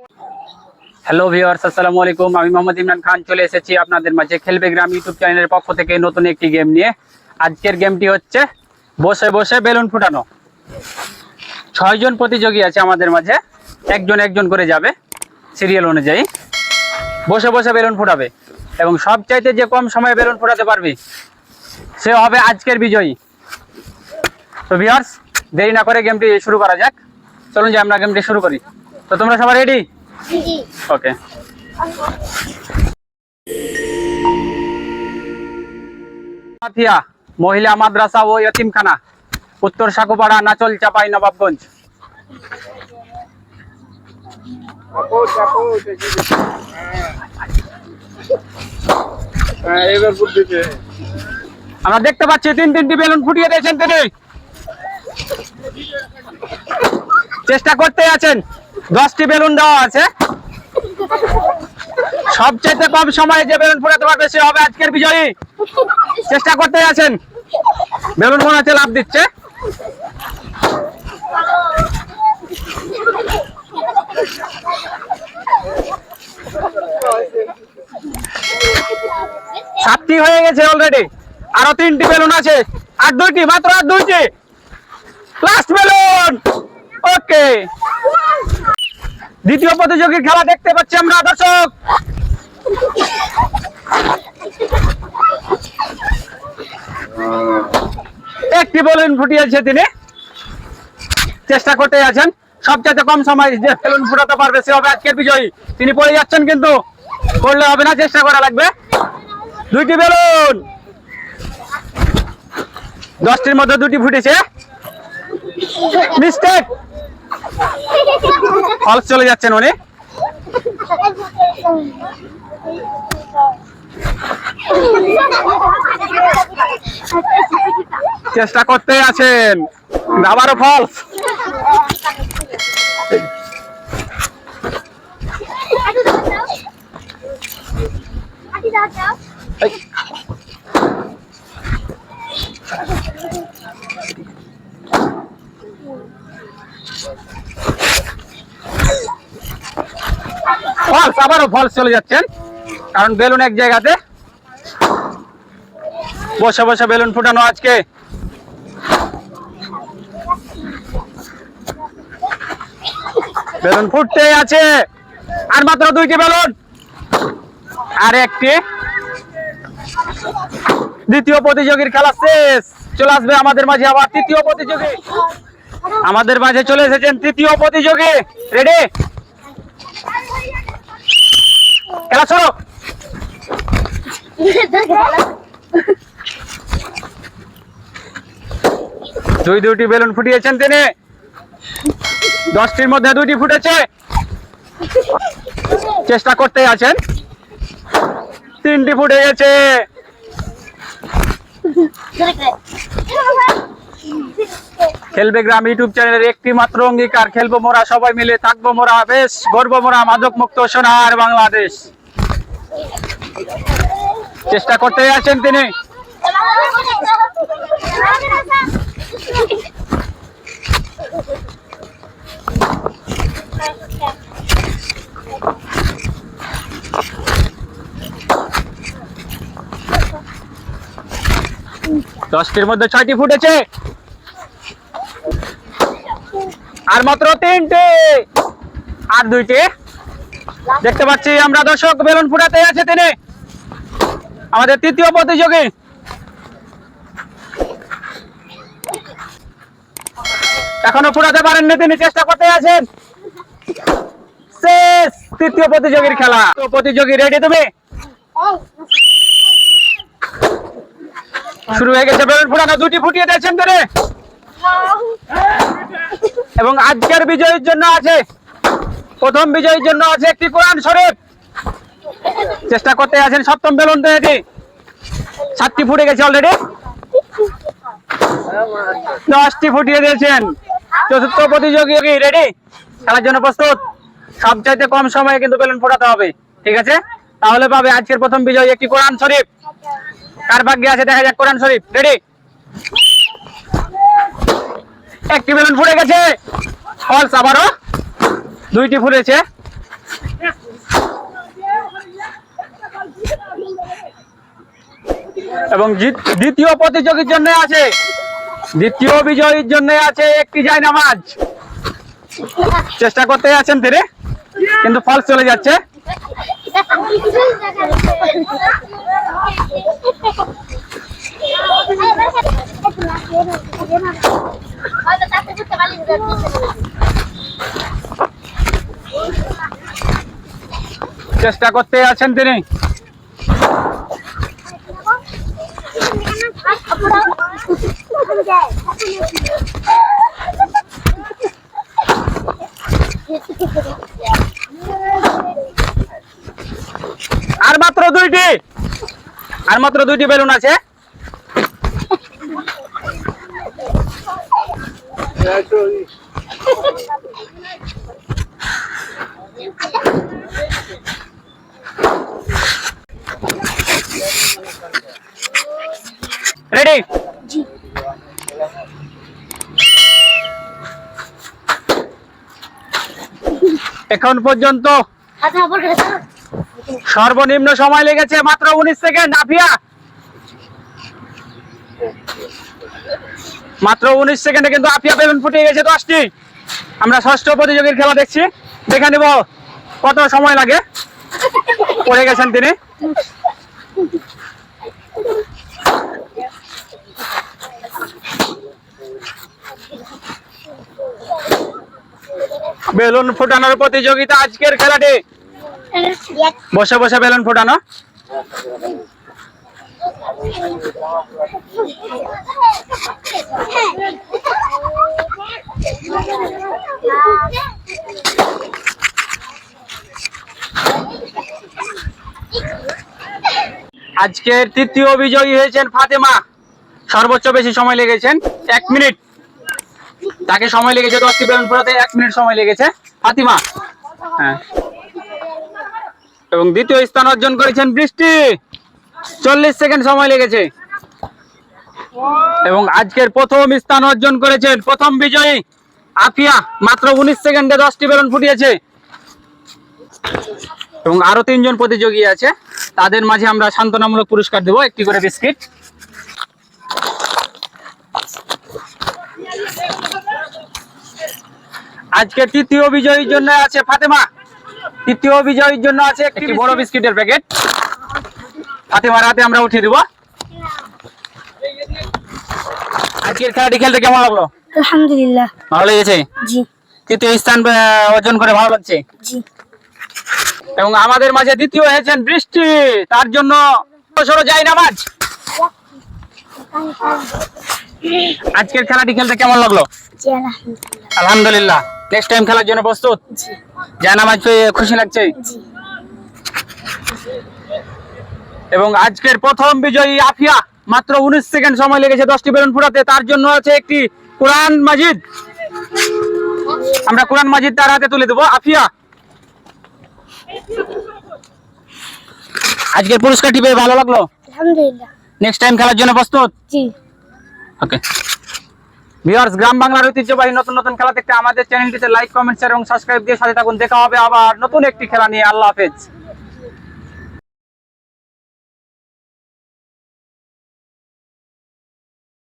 Hello viewers আসসালামু আলাইকুম। আমি মোহাম্মদ ইমরান খান চলে এসেছি আপনাদের মাঝে খেলবে গ্রাম ইউটিউব চ্যানেলের পক্ষ থেকে নতুন একটি গেম নিয়ে। আজকের গেমটি হচ্ছে বসে বসে বেলুন ফুটানো। ছয়জন প্রতিযোগী আছে আমাদের মাঝে। একজন একজন করে যাবে সিরিয়াল অনুযায়ী। বসে বসে বেলুন ফুটাবে। এবং সবচাইতে যে কম সময়ে বেলুন ফুটাতে পারবে, সে হবে আজকের বিজয়ী। তো ভিউয়ার্স দেরি না করে গেমটি শুরু করা যাক। চলুন যে আমরা গেমটি শুরু করি। তো তোমরা সবাই রেডি মহিলা মাদ্রাসা ও ইয়তিমখানা উত্তর সাকুপাড়া, নাচল চাপাই, নবাবগঞ্জ। আমরা দেখতে পাচ্ছি, তিন তিনটি বেলুন ফুটিয়ে দিয়েছেন তিনি। চেষ্টা করতে আছেন। দশটি বেলুন দেওয়া আছে। সবচেয়ে কম সময়ে যে বেলুন ফুটাতে পারবে সে হবে আজকের বিজয়ী। চেষ্টা করতে আছেন। বেলুন মনে হচ্ছে লাভ দিচ্ছে। সাতটি হয়ে গেছে অলরেডি আরও তিনটি বেলুন আছে। আর দুইটি, মাত্র আর দুইটি। Last balloon! ওকে দ্বিতীয় প্রতিযোগীর খেলা দেখতে পাচ্ছি আমরা, দর্শক। একটি বেলুন ফুটিয়েছে তিনি। চেষ্টা করতে আছেন। সবচেয়ে কম সময় যে বেলুন ফুটাতে পারবে, সে হবে আজকের বিজয়ী। তিনি পড়ে যাচ্ছেন কিন্তু করলে হবে না, চেষ্টা করা লাগবে। দুইটি বেলুন দশটির মধ্যে দুটি ফুটেছে। মিস্টেক ফলস চলে যাচ্ছেন উনি। চেষ্টা করতে আছেন। আবারও ফলস ফলস আবারও ফলস চলে যাচ্ছেন। কারণ বেলুন এক জায়গাতে। বসে বসে বেলুন ফুটানো আজকে। বেলুন ফুটতে আছে। আর মাত্র দুইটি বেলুন। আর একটি। দ্বিতীয় প্রতিযোগীর খেলা শেষ। চলে আসবে আমাদের মাঝে আবার তৃতীয় প্রতিযোগী। আমাদের মাঝে চলে এসেছেন তৃতীয় প্রতিযোগী। রেডি খেলা শুরু। দুই দুইটি বেলুন ফুটিয়েছেন তিনি। দশটির মধ্যে দুইটি ফুটেছে। চেষ্টা করতে আছেন। তিনটি ফুটে গেছে। খেলবে গ্রাম ইউটিউব চ্যানেলের একটি মাত্র অঙ্গীকার। খেলব মোরা, সবাই মিলে থাকব মোরা, বেশ গর্ব মোরা মাদক মুক্ত সোনার বাংলাদেশ। চেষ্টা করতে আছেন তিনি। দশটির মধ্যে ছয়টি ফুটেছে। আর মাত্র তিনটে। আর দুইটি। দেখতে পাচ্ছি আমরা দর্শক, বেলুন ফুটাতে আছে তিনি। আমাদের তৃতীয় প্রতিযোগী। এখনও ফুটাতে পারেননি তিনি, চেষ্টা করতে আছেন। শেষ তৃতীয় প্রতিযোগীর খেলা। প্রতিযোগী রেডি তুমি? শুরু হয়ে গেছে, বেলুন ফুটানো, দুটি ফুটিয়ে দিয়েছেন তিনি। এবং আজকের বিজয়ীর জন্য আছে, প্রথম বিজয়ীর জন্য আছে একটি কোরআন শরীফ। চেষ্টা করতে আছেন সপ্তম বেলুন তৈরি সাতটি ফুটে গেছে অলরেডি দশটি ফুটিয়ে দিয়েছেন। চতুর্থ প্রতিযোগী রেডি খেলার জন্য প্রস্তুত? সবচাইতে কম সময়ে কিন্তু বেলুন ফোটাতে হবে। ঠিক আছে? তাহলে পাবে আজকের প্রথম বিজয়ী একটি কোরআন শরীফ। কার ভাগ্যে আছে? দেখা যাক কোরআন শরীফ। রেডি একটি বেলুন ফুটে গেছে। ফলস আবারও দুইটি ফুটেছে। এবং দ্বিতীয় প্রতিযোগীর জন্য আছে। দ্বিতীয় বিজয়ীর জন্য আছে একটি যায় নামাজ। চেষ্টা করতে আছেন ধীরে কিন্তু ফলস চলে যাচ্ছে। চেষ্টা করতে আছেন তিনি? আর মাত্র দুইটি। আর মাত্র দুইটি বেলুন আছে। রেডি এখন পর্যন্ত সর্বনিম্ন সময় লেগেছে মাত্র উনিশ সেকেন্ড। আফিয়া মাত্র উনিশ সেকেন্ডে কিন্তু আফিয়া বেলুন ফুটে গেছে দশটি। আমরা ষষ্ঠ প্রতিযোগীর খেলা দেখছি। দেখে নিব কত সময় লাগে। পড়ে গেছেন তিনি। বেলুন ফুটানোর প্রতিযোগিতা আজকের খেলাটি। বসে বসে বেলুন ফুটানো। আজকের তৃতীয় বিজয়ী হয়েছেন ফাতেমা। সর্বোচ্চ বেশি সময় লেগেছেন, এক মিনিট। তাকে সময় লেগেছে দশটি বেলুন ফোটাতে এক মিনিট সময় লেগেছে। ফাতিমা। হ্যাঁ। এবং দ্বিতীয় স্থান অর্জন করেছেন বৃষ্টি। চল্লিশ সেকেন্ড সময় লেগেছে। এবং আজকের প্রথম স্থান অর্জন করেছেন প্রথম বিজয়ী আফিয়া। মাত্র উনিশ সেকেন্ডে দশটি বেলুন ফুটিয়েছে। এবং আরও তিনজন প্রতিযোগী আছে। তাদের মাঝে আমরা সান্ত্বনামূলক পুরস্কার দেবো একটি করে বিস্কিট। আজকে তৃতীয় বিজয়ীর জন্য আছে ফাতেমা। তৃতীয় বিজয়ীর জন্য আছে একটি বড় বিস্কিটের প্যাকেট। ফাতেমার হাতে আমরা উঠিয়ে দিব। আজকের খেলাটি খেলতে কেমন লাগল? আলহামদুলিল্লাহ। ভালো লেগেছে? জি। তৃতীয় স্থান অর্জন করে ভালো লাগছে? জি। এবং আমাদের মাঝে দ্বিতীয় হয়েছেন বৃষ্টি। তার জন্য সরো যাই নামাজ। আজকের খেলাটি খেলতে কেমন লাগল? আলহামদুলিল্লাহ। নেক্সট টাইম খেলার জন্য প্রস্তুত? জায় নামাজ খুশি লাগছে? এবং আজকের প্রথম বিজয়ী আফিয়া মাত্র উনিশ সেকেন্ড সময় লেগেছে দশটি বেলুন ফুটাতে। তার জন্য আছে একটি কোরআন মাজিদ। আমরা কোরআন মাজিদ তার হাতে তুলে দেবো। আফিয়া। আজকের পুরস্কারটি পেয়ে ভালো লাগল? আলহামদুলিল্লাহ। নেক্সট টাইম খেলার জন্য প্রস্তুত? জি। ওকে ভিউয়ার্স গ্রাম বাংলার ঐতিহ্যবাহী নতুন নতুন খেলা দেখতে আমাদের চ্যানেলটিতে লাইক কমেন্ট শেয়ার এবং সাবস্ক্রাইব দিয়ে সাথে থাকুন। দেখা হবে আবার নতুন একটি খেলা নিয়ে। আল্লাহ হাফেজ।